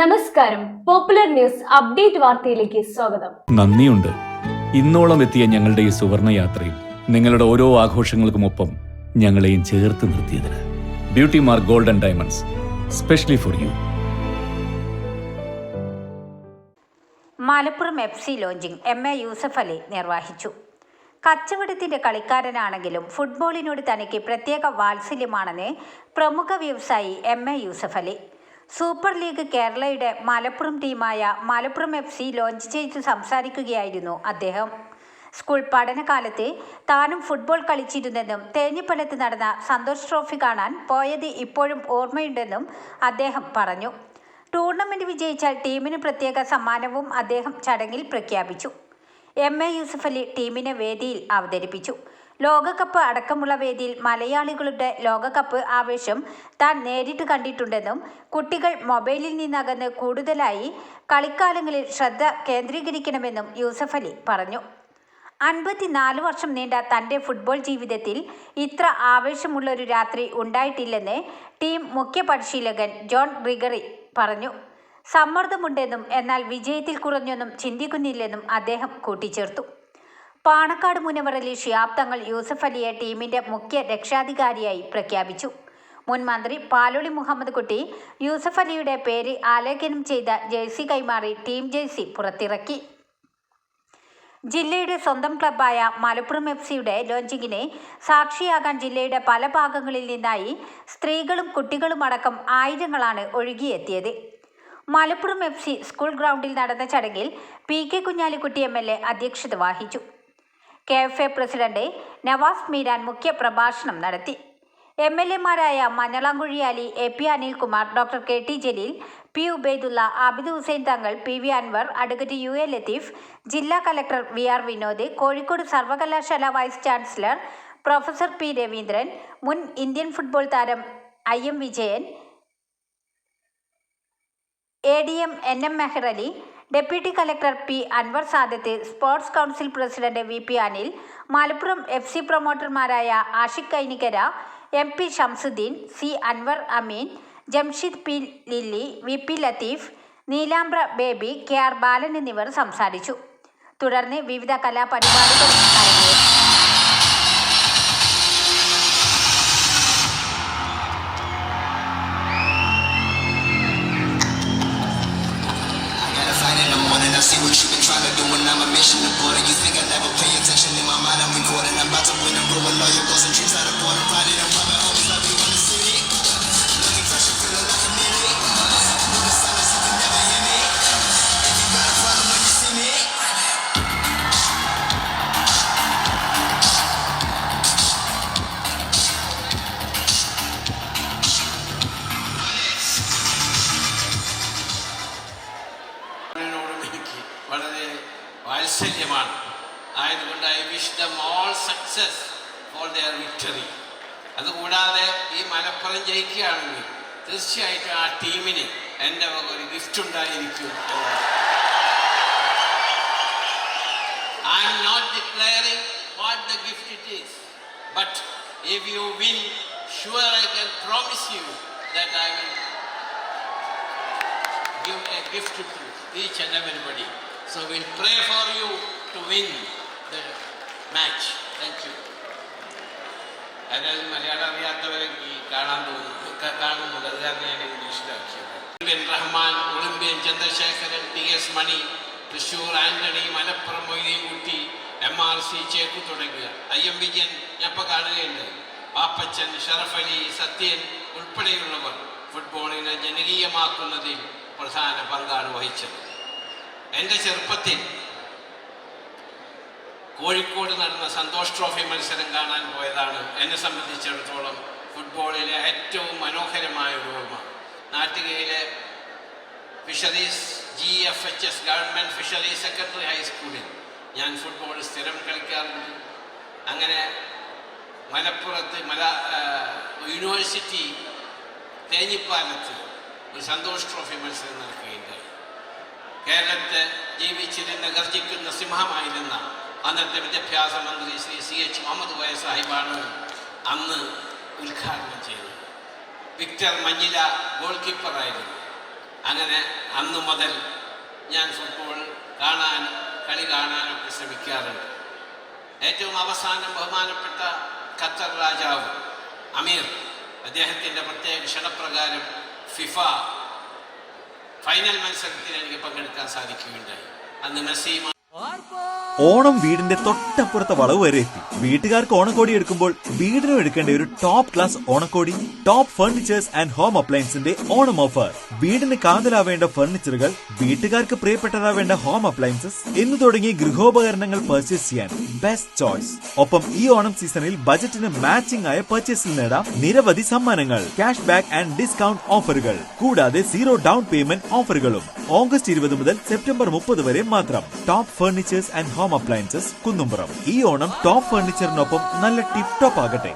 നമസ്കാരം. Popular news update വാർത്തയിലേക്ക് സ്വാഗതം. നന്ദിയുണ്ട്. ഇന്നോളം എത്തിയ ഞങ്ങളുടെ ഈ സുവർണ യാത്രയിൽ നിങ്ങളുടെ ഓരോ ആഘോഷങ്ങൾക്കുമൊപ്പം ഞങ്ങളെയും ചേർത്ത് നിർത്തിയതിന് beauty mark golden diamonds specially for you. Malappuram F C launching M A Yusuf Ali നിർവഹിച്ചു. കച്ചവടത്തിന്റെ കളിക്കാരനാണെങ്കിലും ഫുട്ബോളിനോട് തനിക്ക് പ്രത്യേക വാത്സല്യമാണെന്ന് പ്രമുഖ വ്യവസായി M A Yusuf Ali. Super league കേരളയുടെ മലപ്പുറം ടീമായ മലപ്പുറം എഫ് സി ലോഞ്ച് ചെയ്ത് സംസാരിക്കുകയായിരുന്നു അദ്ദേഹം. സ്കൂൾ പഠനകാലത്ത് താനും ഫുട്ബോൾ കളിച്ചിരുന്നെന്നും തേഞ്ഞിപ്പലത്ത് നടന്ന സന്തോഷ് ട്രോഫി കാണാൻ പോയത് ഇപ്പോഴും ഓർമ്മയുണ്ടെന്നും അദ്ദേഹം പറഞ്ഞു. ടൂർണമെന്റ് വിജയിച്ചാൽ ടീമിന് പ്രത്യേക സമ്മാനവും അദ്ദേഹം ചടങ്ങിൽ പ്രഖ്യാപിച്ചു. എം എ യൂസഫ് അലി ടീമിനെ വേദിയിൽ അവതരിപ്പിച്ചു. ലോകകപ്പ് അടക്കമുള്ള വേദിയിൽ മലയാളികളുടെ ലോകകപ്പ് ആവേശം താൻ നേരിട്ട് കണ്ടിട്ടുണ്ടെന്നും കുട്ടികൾ മൊബൈലിൽ നിന്നകന്ന് കൂടുതലായി കളിക്കാലങ്ങളിൽ ശ്രദ്ധ കേന്ദ്രീകരിക്കണമെന്നും യൂസഫ് അലി പറഞ്ഞു. അൻപത്തിനാല് വർഷം നീണ്ട തന്റെ ഫുട്ബോൾ ജീവിതത്തിൽ ഇത്ര ആവേശമുള്ള ഒരു രാത്രി ഉണ്ടായിട്ടില്ലെന്ന് ടീം മുഖ്യ പരിശീലകൻ ജോൺ റിഗറി പറഞ്ഞു. സമ്മർദ്ദമുണ്ടെന്നും എന്നാൽ വിജയത്തിൽ കുറഞ്ഞൊന്നും ചിന്തിക്കുന്നില്ലെന്നും അദ്ദേഹം കൂട്ടിച്ചേർത്തു. പാണക്കാട് മുനവറലി ഷിയാബ് തങ്ങൾ യൂസഫ് അലിയെ ടീമിന്റെ മുഖ്യ രക്ഷാധികാരിയായി പ്രഖ്യാപിച്ചു. മുൻ മന്ത്രി പാലോളി മുഹമ്മദ് കുട്ടി യൂസഫ് അലിയുടെ പേര് ആലേഖനം ചെയ്ത ജേഴ്സി കൈമാറി ടീം ജേഴ്സി പുറത്തിറക്കി. ജില്ലയുടെ സ്വന്തം ക്ലബ്ബായ മലപ്പുറം എഫ് സിയുടെ ലോഞ്ചിങ്ങിനെ സാക്ഷിയാകാൻ ജില്ലയുടെ പല ഭാഗങ്ങളിൽ നിന്നായി സ്ത്രീകളും കുട്ടികളുമടക്കം ആയിരങ്ങളാണ് ഒഴുകിയെത്തിയത്. മലപ്പുറം എഫ് സി സ്കൂൾ ഗ്രൗണ്ടിൽ നടന്ന ചടങ്ങിൽ P K Kunhalikutty M L A അധ്യക്ഷത വഹിച്ചു. K F A president Navas Meeran മുഖ്യ പ്രഭാഷണം നടത്തി. M L എമാരായ Manjalamkuzhi Ali A P Anilkumar doctor K T Jaleel P Ubaidulla Abid Hussain Thangal P V Anvar advocate U A Latheef ജില്ലാ collector V R Vinod Kozhikode സർവകലാശാല vice chancellor professor P Raveendran മുൻ Indian football താരം I M Vijayan A D M N M Mehar Ali deputy collector P Anvar Sadath sports council president V P Anil Malappuram F C പ്രൊമോട്ടർമാരായ Ashiq Kainikara M P Shamsuddin C Anvar Ameen Jamshid P Lilly V P Latheef Neelambra Baby K R Balan എന്നിവർ സംസാരിച്ചു. തുടർന്ന് വിവിധ കലാപരിപാടികൾ what you've been trying to do, when I'm a mission aborted. You think I never pay attention in my mind? I'm recording. I'm about to win and ruin your goals and dreams out of border. Riding and rubbing success for their victory അതുകൂടാതെ ഈ മലപ്പുറം ജയിക്കുകയാണെങ്കിൽ തീർച്ചയായിട്ടും ആ ടീമിന് എൻ്റെ വക ഒരു gift ഉണ്ടായിരിക്കും I'm not declaring what the gift it is but if you win sure I can promise you that I will give a gift to each and everybody. So we'll pray for you to win the match. Thank you അതായത് മലയാളം അറിയാത്തവരെ ഈ കാണാൻ ക- കാണുന്നുണ്ട് അത് കാരണം ഞാൻ ഇംഗ്ലീഷിലാക്കിയത് Rahman olympian Chandrasekharan T S Mani Thrissur Antony Malappuram Moideenkutty M R C Chekku തുടങ്ങിയ. I M Vijayan ഞാൻ ഇപ്പോൾ കാണുകയുണ്ട്. പാപ്പച്ചൻ ഷറഫലി സത്യൻ ഉൾപ്പെടെയുള്ളവർ ഫുട്ബോളിനെ ജനകീയമാക്കുന്നതിൽ പ്രധാന പങ്കാണ് വഹിച്ചത്. എന്റെ ചെറുപ്പത്തിൽ കോഴിക്കോട് നടന്ന സന്തോഷ് ട്രോഫി മത്സരം കാണാൻ പോയതാണ് എന്നെ സംബന്ധിച്ചിടത്തോളം ഫുട്ബോളിലെ ഏറ്റവും മനോഹരമായ ഒരു ഓർമ്മ. നാട്ടികയിലെ fisheries G F H S government fisheries secretary ഹൈസ്കൂളിൽ ഞാൻ ഫുട്ബോൾ സ്ഥിരം കളിക്കാറുണ്ട്. അങ്ങനെ മലപ്പുറത്ത് മല യൂണിവേഴ്സിറ്റി തേഞ്ഞിപ്പാലത്ത് ഒരു സന്തോഷ് ട്രോഫി മത്സരം നടക്കുകയുണ്ടായി. കേരളത്തെ ജീവിച്ചിരുന്ന ഗർജിക്കുന്ന സിംഹമായിരുന്ന അന്നത്തെ വിദ്യാഭ്യാസ മന്ത്രി ശ്രീ സി എച്ച് മുഹമ്മദ് വയ സാഹിബാണ്. അന്ന് ഉദ്ഘാടനം ചെയ്തത്. വിക്ടർ മഞ്ഞില ഗോൾ കീപ്പറായിരുന്നു അങ്ങനെ അന്ന് മുതൽ ഞാൻ ഫുട്ബോൾ കാണാൻ കളി കാണാനൊക്കെ ശ്രമിക്കാറുണ്ട്. ഏറ്റവും അവസാനം ബഹുമാനപ്പെട്ട ഖത്തർ രാജാവ് അമീർ അദ്ദേഹത്തിന്റെ പ്രത്യേക ക്ഷണപ്രകാരം ഫിഫ ഫൈനൽ മത്സരത്തിൽ എനിക്ക് പങ്കെടുക്കാൻ സാധിക്കുകയുണ്ടായി. അന്ന് മെസ്സി ഓണം വീടിന്റെ തൊട്ടപ്പുറത്തെ വളവ് വരെ എത്തി. വീട്ടുകാർക്ക് ഓണക്കോടി എടുക്കുമ്പോൾ വീടിനും എടുക്കേണ്ട ഒരു ടോപ്പ് ക്ലാസ് ഓണക്കോടി ടോപ്പ് ഫർണിച്ചേഴ്സ് ആൻഡ് ഹോം അപ്ലയൻസിന്റെ ഓണം ഓഫർ വീടിന് കാതലാവേണ്ട ഫർണിച്ചറുകൾ വീട്ടുകാർക്ക് പ്രിയപ്പെട്ടതാവേണ്ട ഹോം അപ്ലയൻസസ് എന്ന് തുടങ്ങി ഗൃഹോപകരണങ്ങൾ പർച്ചേസ് ചെയ്യാൻ ബെസ്റ്റ് ചോയ്സ് ഒപ്പം ഈ ഓണം സീസണിൽ ബജറ്റിന് മാച്ചിംഗ് ആയ പർച്ചേസിൽ നേടാം നിരവധി സമ്മാനങ്ങൾ ക്യാഷ് ബാക്ക് ആൻഡ് ഡിസ്കൗണ്ട് ഓഫറുകൾ കൂടാതെ സീറോ ഡൗൺ പേയ്മെന്റ് ഓഫറുകളും ഓഗസ്റ്റ് ഇരുപത് മുതൽ സെപ്റ്റംബർ മുപ്പത് വരെ മാത്രം. Top furnitures and home appliances Kunnumpuram. ഈ ഓണം ടോപ്പ് ഫർണിച്ചറിനൊപ്പം നല്ല ടിപ് ടോപ്പ് ആകട്ടെ